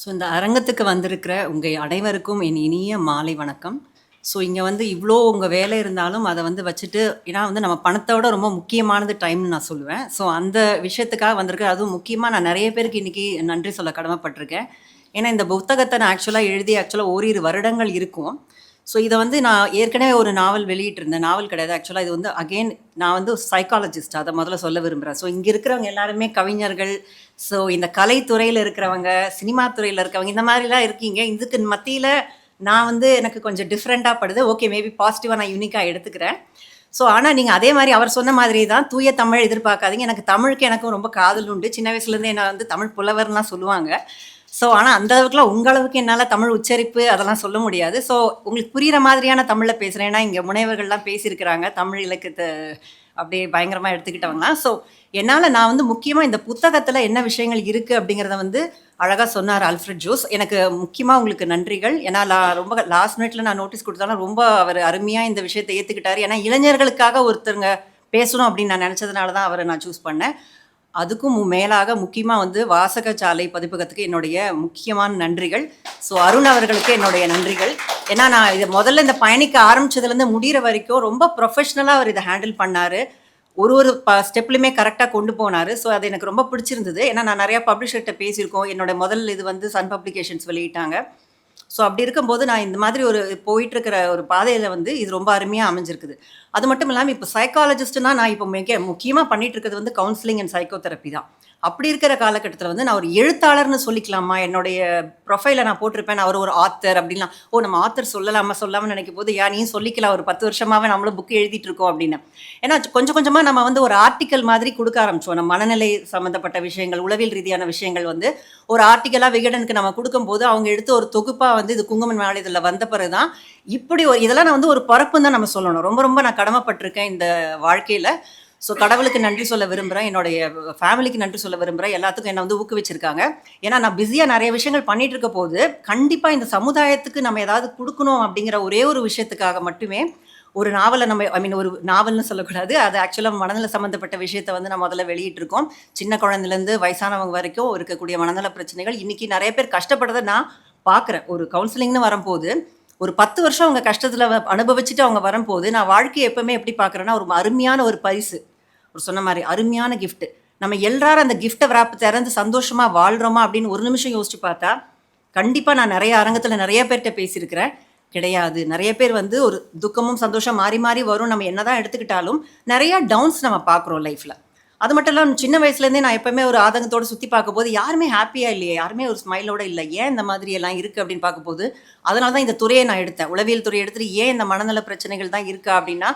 So இந்த அரங்கத்துக்கு வந்திருக்கிற உங்கள் அனைவருக்கும் என் இனிய மாலை வணக்கம். ஸோ இங்கே வந்து இவ்வளோ உங்கள் வேலை இருந்தாலும் அதை வந்து வச்சுட்டு ஏன்னா வந்து நம்ம பணத்தோட ரொம்ப முக்கியமானது டைம்னு நான் சொல்லுவேன். ஸோ அந்த விஷயத்துக்காக வந்திருக்கேன் அதுவும் முக்கியமாக நான் நிறைய பேருக்கு இன்றைக்கி நன்றி சொல்ல கடமைப்பட்டிருக்கேன். ஏன்னா இந்த புத்தகத்தை நான் ஆக்சுவலாக எழுதி ஆக்சுவலாக ஓரிரு வருடங்கள் இருக்கும். ஸோ இதை வந்து நான் ஏற்கனவே ஒரு நாவல் வெளியிட்டிருந்தேன். நாவல் கிடையாது. ஆக்சுவலாக இது வந்து அகெயின் நான் வந்து சைக்காலஜிஸ்ட் அதை முதல்ல சொல்ல விரும்புகிறேன் ஸோ இங்கே இருக்கிறவங்க எல்லாருமே கவிஞர்கள். ஸோ இந்த கலைத்துறையில் இருக்கிறவங்க சினிமா துறையில் இருக்கிறவங்க இந்த மாதிரிலாம் இருக்கீங்க. இதுக்கு மத்தியில் நான் வந்து எனக்கு கொஞ்சம் டிஃப்ரெண்ட்டாக படுது. ஓகே மேபி பாசிட்டிவாக நான் யூனிக்காக எடுத்துக்கிறேன். ஸோ ஆனால் நீங்கள் அதே மாதிரி அவர் சொன்ன மாதிரி தான் தூய தமிழ் எதிர்பார்க்காதீங்க. எனக்கு தமிழுக்கு எனக்கும் ரொம்ப காதல் உண்டு. சின்ன வயசுலேருந்தே நான் வந்து தமிழ் புலவர்லாம் சொல்லுவாங்க. ஸோ ஆனால் அந்த அளவுக்குலாம் உங்களவுக்கு என்னால் தமிழ் உச்சரிப்பு அதெல்லாம் சொல்ல முடியாது. ஸோ உங்களுக்கு புரிகிற மாதிரியான தமிழில் பேசுகிறேன் ஏன்னா இங்கே முனைவர்கள்லாம் பேசியிருக்கிறாங்க. தமிழ் இலக்கத்தை அப்படியே பயங்கரமாக எடுத்துக்கிட்டவங்களாம் ஸோ என்னால் நான் வந்து முக்கியமாக இந்த புத்தகத்தில் என்ன விஷயங்கள் இருக்குது அப்படிங்கிறத வந்து அழகாக சொன்னார் அல்ஃப்ரட் ஜோஸ். எனக்கு முக்கியமாக உங்களுக்கு நன்றிகள். ஏன்னா நான் ரொம்ப லாஸ்ட் மினிட்ல நான் நோட்டீஸ் கொடுத்தாலும் ரொம்ப அவர் அருமையாக இந்த விஷயத்தை ஏற்றுக்கிட்டார் ஏன்னா இளைஞர்களுக்காக ஒருத்தருங்க பேசணும் அப்படின்னு நான் நினச்சதுனால தான் அவரை நான் சூஸ் பண்ணேன். அதுக்கும் மேலாக முக்கியமாக வந்து வாசகசாலை பதிப்பகத்துக்கு என்னுடைய முக்கியமான நன்றிகள். ஸோ அருண் அவர்களுக்கு என்னுடைய நன்றிகள். ஏன்னா நான் இதை முதல்ல இந்த பயணிக்க ஆரம்பிச்சதுலேருந்து முடிகிற வரைக்கும் ரொம்ப ப்ரொஃபஷ்னலாக அவர் இதை ஹேண்டில் பண்ணார். ஒரு ஒரு ப ஸ்டெப்லையுமே கரெக்டாக கொண்டு போனார். ஸோ அது எனக்கு ரொம்ப பிடிச்சிருந்தது. ஏன்னா நான் நிறையா பப்ளிஷர்கிட்ட பேசியிருக்கோம். என்னோட முதல் இது வந்து சன் பப்ளிகேஷன்ஸ் வெளியிட்டாங்க. ஸோ அப்படி இருக்கும்போது நான் இந்த மாதிரி ஒரு போயிட்டு இருக்கிற ஒரு பாதையில் வந்து இது ரொம்ப அருமையாக அமைஞ்சிருக்குது. அது மட்டும் இல்லாமல் இப்போ சைக்காலஜிஸ்ட்னா நான் இப்போ மிக முக்கியமாக பண்ணிட்டு இருக்கிறது வந்து கவுன்சிலிங் அண்ட் சைக்கோ தெரப்பி தான். அப்படி இருக்கிற காலகட்டத்தில் வந்து நான் ஒரு எழுத்தாளர்னு சொல்லிக்கலாமா? என்னுடைய ப்ரொஃபைலை நான் போட்டிருப்பேன். நான் அவர் ஒரு ஆத்தர் அப்படின்லாம். ஓ நம்ம ஆத்தர் சொல்லலாமா? சொல்லாமல் நினைக்கும் போது யா நீயும் சொல்லிக்கலாம். ஒரு பத்து வருஷமாகவே நம்மளும் புக் எழுதிட்டு இருக்கோம் அப்படின்னு. ஏன்னா கொஞ்சம் கொஞ்சமாக நம்ம வந்து ஒரு ஆர்டிக்கல் மாதிரி கொடுக்க ஆரம்பிச்சோம் நம்ம மனநிலை சம்மந்தப்பட்ட விஷயங்கள் உளவியல் ரீதியான விஷயங்கள் வந்து ஒரு ஆர்டிக்கலாக விகடனுக்கு நம்ம கொடுக்கும்போது அவங்க எடுத்து ஒரு தொகுப்பாக வந்து இது குங்குமன் இதில் வந்த பிறகு தான் இப்படி ஒரு இதெல்லாம் நான் வந்து ஒரு பரப்புன்னு தான் நம்ம சொல்லணும். ரொம்ப ரொம்ப நான் கடமைப்பட்டிருக்கேன் இந்த வாழ்க்கையில். ஸோ கடவுளுக்கு நன்றி சொல்ல விரும்புகிறேன் என்னுடைய ஃபேமிலிக்கு நன்றி சொல்ல விரும்புகிறேன் எல்லாத்துக்கும் என்னை வந்து ஊக்குவிச்சிருக்காங்க. ஏன்னா நான் பிஸியாக நிறைய விஷயங்கள் பண்ணிட்டு இருக்க போது கண்டிப்பாக இந்த சமுதாயத்துக்கு நம்ம ஏதாவது கொடுக்கணும் அப்படிங்கிற ஒரே ஒரு விஷயத்துக்காக மட்டுமே ஒரு நாவலை நம்ம ஐ மீன் ஒரு நாவல்னு சொல்லக்கூடாது. அது ஆக்சுவலாக மனநல சம்மந்தப்பட்ட விஷயத்தை வந்து நம்ம முதல்ல வெளியிட்டிருக்கோம் சின்ன குழந்தைலேருந்து வயசானவங்க வரைக்கும் இருக்கக்கூடிய மனநல பிரச்சனைகள். இன்றைக்கி நிறைய பேர் கஷ்டப்படுறதை நான் பார்க்குறேன். ஒரு கவுன்சிலிங்னு வரும்போது ஒரு பத்து வருஷம் அவங்க கஷ்டத்தில் அனுபவிச்சுட்டு அவங்க வரும்போது நான் வாழ்க்கையை எப்பவுமே எப்படி பார்க்குறேன்னா ஒரு அருமையான ஒரு பரிசு. ஒரு சொன்ன மாதிரி அருமையான கிஃப்ட்டு நம்ம எல்லாரும் அந்த கிஃப்ட்டை விராப்பு திறந்து சந்தோஷமாக வாழ்கிறோமா அப்படின்னு ஒரு நிமிஷம் யோசிச்சு பார்த்தா கண்டிப்பாக நான் நிறைய அரங்கத்தில் நிறைய பேர்கிட்ட பேசியிருக்கிறேன். கிடையாது. நிறைய பேர் வந்து ஒரு துக்கமும் சந்தோஷம் மாறி மாறி வரும். நம்ம என்னதான் எடுத்துக்கிட்டாலும் நிறையா டவுன்ஸ் நம்ம பார்க்குறோம் லைஃப்பில் அது மட்டும் இல்லாமல் சின்ன வயசுலேருந்தே நான் எப்பவுமே ஒரு ஆதங்கத்தோடு சுற்றி பார்க்கும்போது யாருமே ஹாப்பியாக இல்லையே? யாருமே ஒரு ஸ்மைலோட இல்லை. ஏன் இந்த மாதிரி எல்லாம் இருக்குது அப்படின்னு பார்க்கும்போது அதனால தான் இந்த துறையை நான் எடுத்தேன். உளவியல் துறையை எடுத்துட்டு ஏன் இந்த மனநல பிரச்சனைகள் தான் இருக்கா அப்படின்னா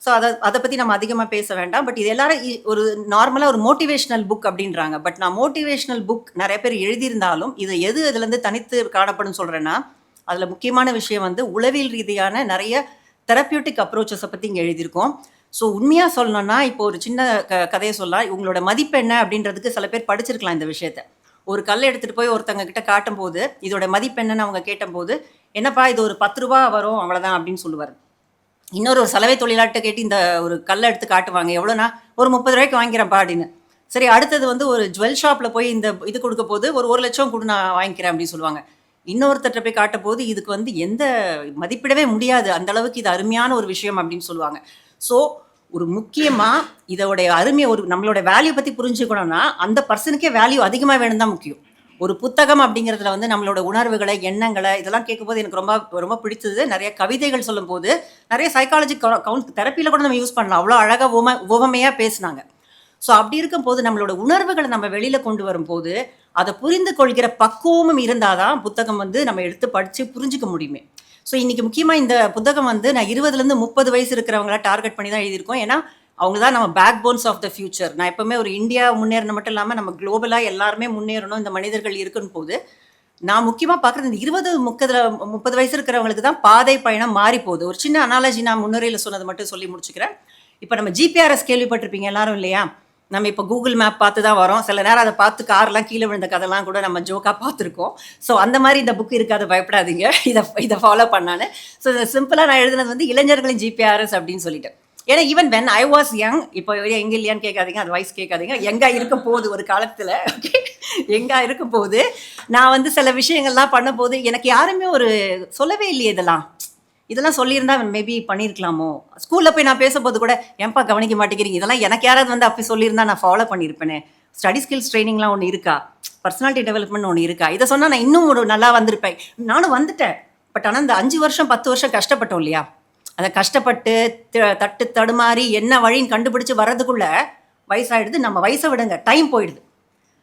ஸோ அதை அதை பற்றி நம்ம அதிகமாக பேச வேண்டாம். பட் இது எல்லாரும் ஒரு நார்மலாக ஒரு மோட்டிவேஷ்னல் புக் அப்படின்றாங்க. பட் நான் மோட்டிவேஷ்னல் புக் நிறைய பேர் எழுதியிருந்தாலும் இது எது இதுலேருந்து தனித்து காணப்படும் சொல்கிறேன்னா அதில் முக்கியமான விஷயம் வந்து உளவியல் ரீதியான நிறைய தெரப்பியூட்டிக் அப்ரோச்சஸை பற்றி இங்கே எழுதியிருக்கோம். ஸோ உண்மையாக சொல்லணும்னா இப்போ ஒரு சின்ன க கதையை சொல்லலாம். உங்களோட மதிப்பு என்ன அப்படின்றதுக்கு சில பேர் படிச்சிருக்கலாம் இந்த விஷயத்த. ஒரு கல் எடுத்துகிட்டு போய் ஒருத்தங்க கிட்ட காட்டும்போது இதோட மதிப்பு என்னன்னு அவங்க கேட்டபோது என்னப்பா இது ஒரு பத்து ரூபா வரும் அவ்வளோதான் அப்படின்னு சொல்லுவார். இன்னொரு ஒரு சலவை தொழிலாட்ட கேட்டு இந்த ஒரு கல்லை எடுத்து காட்டுவாங்க எவ்வளோனா ஒரு முப்பது ரூபாய்க்கு வாங்கிக்கிறேன்ப்பா அப்படின்னு. சரி அடுத்தது வந்து ஒரு ஜுவல் ஷாப்பில் போய் இந்த இது கொடுக்க போது ஒரு ஒரு லட்சம் கொடு நான் வாங்கிக்கிறேன் அப்படின்னு சொல்லுவாங்க. இன்னொருத்தர்கிட்ட போய் காட்ட போது இதுக்கு வந்து எந்த மதிப்பிடவே முடியாது. அந்த அளவுக்கு இது அருமையான ஒரு விஷயம் அப்படின்னு சொல்லுவாங்க. ஸோ ஒரு முக்கியமாக இதோடைய அருமையை ஒரு நம்மளோட வேல்யூ பற்றி புரிஞ்சுக்கணும்னா அந்த பர்சனுக்கே வேல்யூ அதிகமாக வேணும் தான் முக்கியம். ஒரு புத்தகம் அப்படிங்கிறதுல வந்து நம்மளோட உணர்வுகளை எண்ணங்களை இதெல்லாம் கேட்கும்போது எனக்கு ரொம்ப ரொம்ப பிடிச்சது. நிறைய கவிதைகள் சொல்லும்போது நிறைய சைக்காலஜி கவுண்ட் தெரப்பியில் கூட நம்ம யூஸ் பண்ணலாம். அவ்வளோ அழகாக ஓம உவமையாக பேசினாங்க. ஸோ அப்படி இருக்கும்போது நம்மளோட உணர்வுகளை நம்ம வெளியில் கொண்டு வரும்போது அதை புரிந்து கொள்கிற பக்குவமும் இருந்தால் தான் புத்தகம் வந்து நம்ம எடுத்து படித்து புரிஞ்சிக்க முடியுமே. ஸோ இன்றைக்கி முக்கியமாக இந்த புத்தகம் வந்து நான் இருபதுலேருந்து முப்பது வயசு இருக்கிறவங்கள டார்கெட் பண்ணி தான் எழுதியிருக்கோம். ஏன்னா அவங்க தான் நம்ம back bones of the future நான் எப்பவுமே ஒரு இந்தியா முன்னேறணும் மட்டும் இல்லாமல் நம்ம குளோபலாக எல்லாருமே முன்னேறணும் இந்த மனிதர்கள் இருக்குன்னு போது நான் முக்கியமாக பார்க்குறது இந்த இருபது முக்கதில் முப்பது வயசு இருக்கிறவங்களுக்கு தான் பாதை பயணம் மாறி போகுது. ஒரு சின்ன அனாலஜி நான் முன்னுரையில் சொன்னது மட்டும் சொல்லி முடிச்சுக்கிறேன். இப்போ நம்ம ஜிபிஆர்எஸ் கேள்விப்பட்டிருப்பீங்க எல்லாரும் இல்லையா? நம்ம இப்போ கூகுள் மேப் பார்த்து தான் வரோம். சில நேரம் அதை பார்த்து கார்லாம் கீழே விழுந்த கதைலாம் கூட நம்ம ஜோக்காக பார்த்துருக்கோம். ஸோ அந்த மாதிரி இந்த புக் இருக்காது பயப்படாதீங்க. இதை இதை ஃபாலோ பண்ணான்னு ஸோ இதை சிம்பிளாக நான் எழுதுனது வந்து இளைஞர்களின் ஜிபிஆர்எஸ் அப்படின்னு சொல்லிட்டு. ஏன்னா even when I was young இப்போ எங்கே இல்லையான்னு கேட்காதீங்க அது வயசு கேட்காதீங்க. எங்கே இருக்க போகுது ஒரு காலத்தில் ஓகே எங்கே இருக்க போகுது நான் வந்து சில விஷயங்கள்லாம் பண்ணும்போது எனக்கு யாருமே ஒரு சொல்லவே இல்லையே இதெல்லாம். இதெல்லாம் சொல்லியிருந்தா மேபி பண்ணியிருக்கலாமோ? ஸ்கூலில் போய் நான் பேசும்போது கூட ஏன்பா கவனிக்க மாட்டேங்கிறீங்க? இதெல்லாம் எனக்கு யாராவது வந்து அப்படி சொல்லியிருந்தா நான் ஃபாலோ பண்ணியிருப்பேனே. ஸ்டடி ஸ்கில்ஸ் ட்ரைனிங்லாம் ஒன்று இருக்கா? பர்சனாலிட்டி டெவலப்மெண்ட் ஒன்று இருக்கா? இதை சொன்னால் நான் இன்னும் ஒரு நல்லா வந்திருப்பேன். நானும் வந்துட்டேன். பட் ஆனால் இந்த அஞ்சு வருஷம் பத்து வருஷம் கஷ்டப்பட்டோம் இல்லையா? அதை கஷ்டப்பட்டு த- தட்டு தடுமாறி என்ன வழின்னு கண்டுபிடிச்சி வர்றதுக்குள்ளே வயசாயிடுது. நம்ம வயசை விடுங்க. டைம் போயிடுது.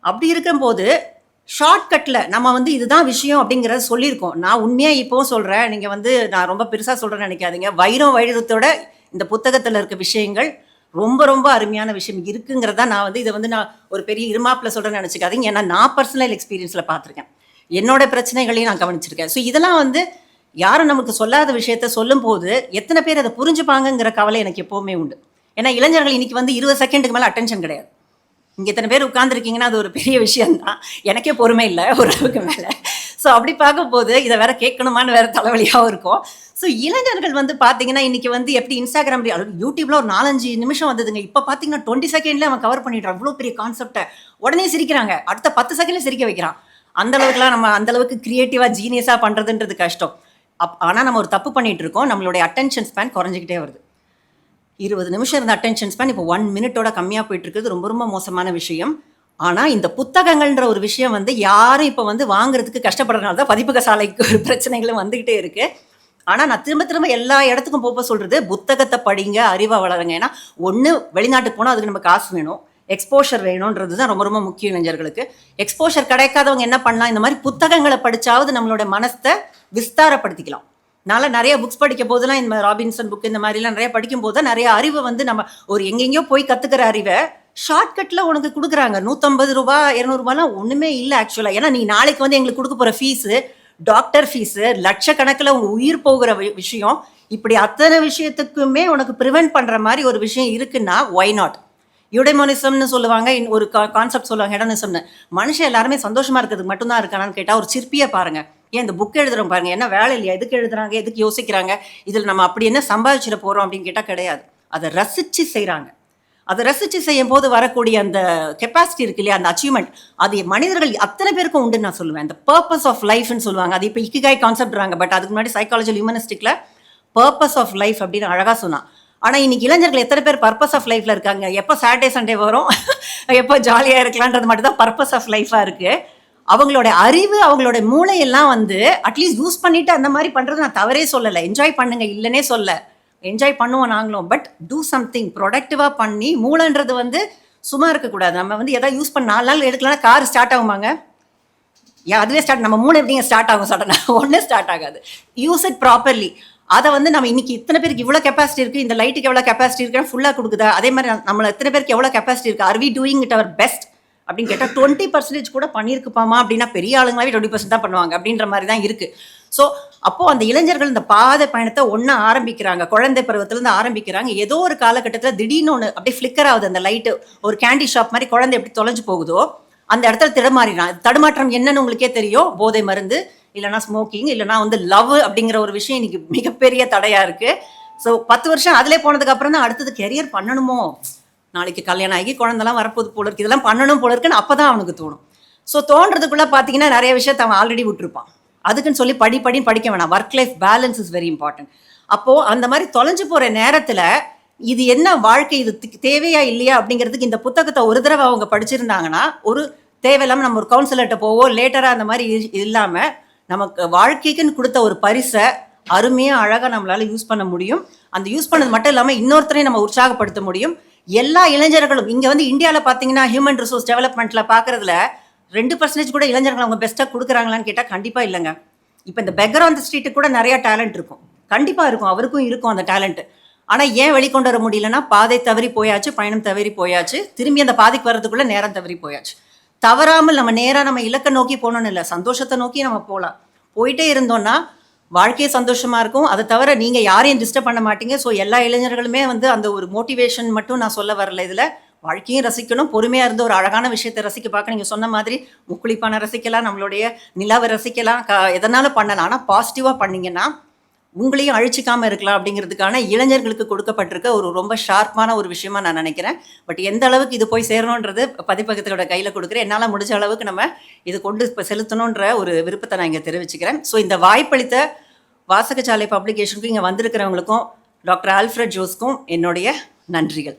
அப்படி இருக்கும்போது ஷார்ட்கட்டில் நம்ம வந்து இதுதான் விஷயம் அப்படிங்கிறத சொல்லியிருக்கோம். நான் உண்மையாக இப்போவும் சொல்கிறேன் நீங்கள் வந்து நான் ரொம்ப பெருசாக சொல்கிறேன்னு நினைக்காதீங்க. வைரம் வைரத்தோட இந்த புத்தகத்தில் இருக்க விஷயங்கள் ரொம்ப ரொம்ப அருமையான விஷயம் இருக்குங்கிறதா நான் வந்து இதை வந்து நான் ஒரு பெரிய இருமாப்பில் சொல்கிறேன்னு நினச்சிக்காதீங்க. ஏன்னா நான் பர்சனல் எக்ஸ்பீரியன்ஸில் பார்த்துருக்கேன். என்னோட பிரச்சனைகளையும் நான் கவனிச்சிருக்கேன். ஸோ இதெல்லாம் வந்து யாரும் நமக்கு சொல்லாத விஷயத்த சொல்லும்போது எத்தனை பேர் அதை புரிஞ்சுப்பாங்கங்கிற கவலை எனக்கு எப்போவுமே உண்டு. ஏன்னா இளைஞர்கள் இன்னைக்கு வந்து இருபது செகண்டுக்கு மேலே அட்டென்ஷன் கிடையாது. இங்கே இத்தனை பேர் உட்காந்துருக்கீங்கன்னா அது ஒரு பெரிய விஷயம்தான். எனக்கே பொறுமை இல்லை ஓரளவுக்கு மேலே. ஸோ அப்படி பார்க்கும்போது இதை வேற கேட்கணுமான்னு வேற தலைவலியாகவும் இருக்கும். ஸோ இளைஞர்கள் வந்து பார்த்தீங்கன்னா இன்னைக்கு வந்து எப்படி இன்ஸ்டாகிராம் யூடியூப்ல ஒரு நாலஞ்சு நிமிஷம் வந்ததுங்க. இப்போ பார்த்தீங்கன்னா டுவெண்ட்டி செகண்ட்ல அவன் கவர் பண்ணிடுறான். அவ்வளோ பெரிய கான்செப்டை உடனே சிரிக்கிறாங்க. அடுத்த பத்து செகண்ட்ல சிரிக்க வைக்கிறான். அந்த அளவுக்குலாம் நம்ம அந்த அளவுக்கு கிரியேட்டிவா ஜீனியஸா பண்றதுன்றது கஷ்டம். அப் ஆனால் நம்ம ஒரு தப்பு பண்ணிட்டு இருக்கோம். நம்மளுடைய அட்டென்ஷன் ஸ்பேன் குறைஞ்சிக்கிட்டே வருது. இருபது நிமிஷம் இருந்த அட்டென்ஷன் ஸ்பேன் இப்போ ஒன் மினிட்டோட கம்மியாக போயிட்டு இருக்குது ரொம்ப ரொம்ப மோசமான விஷயம். ஆனால் இந்த புத்தகங்கள்ன்ற ஒரு விஷயம் வந்து யாரும் இப்போ வந்து வாங்குறதுக்கு கஷ்டப்படுறதுனால தான் பதிப்பக சாலைக்கு ஒரு பிரச்சனைகளும் வந்துக்கிட்டே இருக்கு. ஆனால் நான் திரும்ப திரும்ப எல்லா இடத்துக்கும் போக சொல்றது புத்தகத்தை படிங்க அறிவை வளருங்க. ஏன்னா ஒன்று வெளிநாட்டுக்கு போனால் அதுக்கு நம்ம காசு வேணும். எக்ஸ்போஷர் வேணுன்றது தான் ரொம்ப ரொம்ப முக்கிய இளைஞர்களுக்கு. எக்ஸ்போஷர் கிடைக்காதவங்க என்ன பண்ணலாம்? இந்த மாதிரி புத்தகங்களை படித்தாவது நம்மளோட மனசை விஸ்தாரப்படுத்திக்கலாம். நான்ல நிறைய புக்ஸ் படிக்க போதெல்லாம் இந்த ராபின்சன் புக் இந்த மாதிரிலாம் நிறைய படிக்கும் போது நிறைய அறிவை வந்து நம்ம ஒரு எங்கெங்கேயோ போய் கத்துக்கிற அறிவை ஷார்ட்கட்டில் உனக்கு கொடுக்குறாங்க. நூற்றம்பது ரூபா இரநூறுபாலாம் ஒன்றுமே இல்லை ஆக்சுவலாக ஏன்னா நீ நாளைக்கு வந்து எங்களுக்கு கொடுக்க போகிற ஃபீஸு டாக்டர் ஃபீஸு லட்சக்கணக்கில் உங்கள் உயிர் போகிற விஷயம். இப்படி அத்தனை விஷயத்துக்குமே உனக்கு ப்ரிவென்ட் பண்ணுற மாதிரி ஒரு விஷயம் இருக்குன்னா ஒய் நாட் யுடைமோனிசம்னு சொல்லுவாங்க. இன் ஒரு கான்செப்ட் சொல்லுவாங்க. ஹெடனிசம்னு மனுஷன் எல்லாருமே சந்தோஷமா இருக்கிறதுக்கு மட்டும்தான் இருக்கானான்னு கேட்டால் ஒரு சிற்பியை பாருங்க. ஏன் இந்த புக் எழுதுறோம் பாருங்க. என்ன வேலை இல்லையா? எதுக்கு எழுதுறாங்க? எதுக்கு யோசிக்கிறாங்க? இதில் நம்ம அப்படி என்ன சம்பாதிச்சிட போகிறோம் அப்படின்னு கேட்டால் கிடையாது. அதை ரசித்து செய்கிறாங்க அதை ரசித்து செய்யும் போது வரக்கூடிய அந்த கெப்பாசிட்டி இருக்கு இல்லையா? அந்த அச்சீவ்மெண்ட் அது மனிதர்கள் அத்தனை பேருக்கும் உண்டுன்னு நான் சொல்லுவேன். அந்த பர்பஸ் ஆஃப் லைஃப்னு சொல்லுவாங்க. அது இப்போ இக்கிகாய் கான்செப்ட்றாங்க பட் அதுக்கு முன்னாடி சைக்காலஜி ஹியூமனிஸ்டிக்கில் பர்பஸ் ஆஃப் லைஃப் அப்படின்னு அழகாக சொன்னான். ஆனால் இன்னைக்கு இளைஞர்கள் எத்தனை பேர் பர்பஸ் ஆஃப் லைஃப்ல இருக்காங்க? எப்போ சாட்டர்டே சண்டே வரும்? எப்போ ஜாலியாக இருக்கலான்றது மட்டும் தான் பர்பஸ் ஆஃப் லைஃபாக இருக்குது அவங்களோட அறிவு அவங்களோட மூளையெல்லாம் வந்து அட்லீஸ்ட் யூஸ் பண்ணிட்டு அந்த மாதிரி பண்றது நான் தவறே சொல்லலை. என்ஜாய் பண்ணுங்க இல்லைன்னே சொல்ல. என்ஜாய் பண்ணுவோம் நாங்களும். பட் டூ சம்திங் ப்ரொடக்டிவாக பண்ணி மூளைன்றது வந்து சும்மா இருக்கக்கூடாது. நம்ம வந்து எதாவது யூஸ் பண்ண நாலு நாள் எடுக்கலாம் கார் ஸ்டார்ட் ஆகுமாங்க? ஏன் அதுவே ஸ்டார்ட் நம்ம மூணு எப்படிங்க ஸ்டார்ட் ஆகும்? சடனாக ஒன்றே ஸ்டார்ட் ஆகாது. யூஸ் இட் ப்ராப்பர்லி அதை வந்து நம்ம இன்னைக்கு இத்தனை பேருக்கு இவ்வளோ கெப்பாசிட்டி இருக்குது இந்த லைட்டுக்கு எவ்வளோ கெப்பாசிட்டி இருக்குன்னு ஃபுல்லாக கொடுக்குதா? அதே மாதிரி நம்ம- எத்தனை பேருக்கு எவ்வளோ கெப்பாசிட்டி இருக்குது are we doing it our best அப்படின்னு கேட்டால் டுவெண்ட்டி பர்சன்டேஜ் கூட பண்ணியிருக்குப்பாமா அப்படின்னா பெரிய ஆளுங்களாவே டுவெண்ட்டி பர்சன்ட் தான் பண்ணுவாங்க அப்படின்ற மாதிரி தான் இருக்குது ஸோ அப்போது அந்த இளைஞர்கள் இந்த பாதை பயணத்தை ஒன்றா ஆரம்பிக்கிறாங்க. குழந்தை பருவத்திலேருந்து ஆரம்பிக்கிறாங்க. ஏதோ ஒரு காலகட்டத்தில் திடீர்னு ஒன்று அப்படியே ஃப்ளிக்கர் ஆகுது. அந்த லைட்டு ஒரு கேண்டி ஷாப் மாதிரி குழந்தை எப்படி தொலைஞ்சு போகுதோ அந்த இடத்துல திடமாறினான் தடுமாற்றம் என்னன்னு உங்களுக்கே தெரியும். போதை மருந்து இல்லைனா ஸ்மோக்கிங் இல்லைனா வந்து லவ் அப்படிங்கிற ஒரு விஷயம் இன்னைக்கு மிகப்பெரிய தடையாக இருக்குது ஸோ பத்து வருஷம் அதிலே போனதுக்கு அப்புறம் தான் அடுத்தது கெரியர் பண்ணணுமோ? நாளைக்கு கல்யாணம் ஆகி குழந்தெல்லாம் வரப்போது போல இருக்கு. இதெல்லாம் பண்ணணும் போல இருக்குன்னு அப்போ தான் அவனுக்கு தோணும். ஸோ தோன்றதுக்குள்ள பார்த்தீங்கன்னா நிறைய விஷயத்த அவன் ஆல்ரெடி விட்டுருப்பான். அதுக்குன்னு சொல்லி படி படின்னு படிக்க வேணாம். Work life balance is very important அப்போ அந்த மாதிரி தொலைஞ்சு போகிற நேரத்தில் இது என்ன வாழ்க்கை? இது தேவையா இல்லையா? அப்படிங்கிறதுக்கு இந்த புத்தகத்தை ஒரு தடவை அவங்க படிச்சிருந்தாங்கன்னா ஒரு தேவையில்லாமல் நம்ம ஒரு கவுன்சிலர்கிட்ட போவோம் லேட்டராக அந்த மாதிரி இல்லாமல் நமக்கு வாழ்க்கைக்குன்னு கொடுத்த ஒரு பரிசை அருமையாக அழகாக நம்மளால் யூஸ் பண்ண முடியும். அந்த யூஸ் பண்ணது மட்டும் இல்லாமல் இன்னொருத்தரையும் நம்ம உற்சாகப்படுத்த முடியும். எல்லா இளைஞர்களும் இங்கே வந்து இந்தியாவில் பார்த்தீங்கன்னா ஹியூமன் ரிசோர்ஸ் டெவலப்மெண்ட்டில் பார்க்குறதுல ரெண்டு பர்சன்டேஜ் கூட இளைஞர்கள் அவங்க பெஸ்ட்டாக கொடுக்குறாங்களான்னு கேட்டால் கண்டிப்பாக இல்லைங்க. இப்போ இந்த பெக்கர் ஆன் த ஸ்ட்ரீட்டுக்கு கூட நிறையா டேலண்ட் இருக்கும். கண்டிப்பாக இருக்கும். அவருக்கும் இருக்கும் அந்த டேலண்ட்டு ஆனால் ஏன் வெளிக்கொண்டு வர முடியலன்னா பாதை தவறி போயாச்சு பயணம் தவறி போயாச்சு. திரும்பி அந்த பாதைக்கு வர்றதுக்குள்ளே நேரம் தவறி போயாச்சு. தவறாமல் நம்ம நேராக நம்ம இலக்கை நோக்கி போகணும்னு இல்லை சந்தோஷத்தை நோக்கி நம்ம போகலாம் போயிட்டே இருந்தோம்னா வாழ்க்கையே சந்தோஷமாக இருக்கும். அதை தவிர நீங்கள் யாரையும் டிஸ்டர்ப் பண்ண மாட்டீங்க. ஸோ எல்லா இளைஞர்களுமே வந்து அந்த ஒரு மோட்டிவேஷன் மட்டும் நான் சொல்ல வரல இதில். வாழ்க்கையும் ரசிக்கணும். பொறுமையாக இருந்து ஒரு அழகான விஷயத்தை ரசிக்க பார்க்க நீங்கள் சொன்ன மாதிரி முக்குளிப்பான ரசிக்கலாம் நம்மளுடைய நிலாவை ரசிக்கலாம் க எதனாலும் பண்ணலாம். ஆனால் பாசிட்டிவாக பண்ணிங்கன்னா உங்களையும் அழிச்சிக்காமல் இருக்கலாம் அப்படிங்கிறதுக்கான இளைஞர்களுக்கு கொடுக்கப்பட்டிருக்க ஒரு ரொம்ப ஷார்ப்பான ஒரு விஷயமா நான் நினைக்கிறேன். பட் எந்த அளவுக்கு இது போய் சேரணுன்றது பதிப்பகத்தோட கையில் கொடுக்குறேன். என்னால் முடிஞ்ச அளவுக்கு நம்ம இது கொண்டு இப்போ செலுத்தணுன்ற ஒரு விருப்பத்தை நான் இங்கே தெரிவிச்சுக்கிறேன். ஸோ இந்த வாய்ப்பளித்த வாசகசாலை பப்ளிகேஷனுக்கும் இங்கே வந்திருக்கிறவங்களுக்கும் டாக்டர் ஆல்ஃப்ரட் ஜோஸ்க்கும் என்னுடைய நன்றிகள்.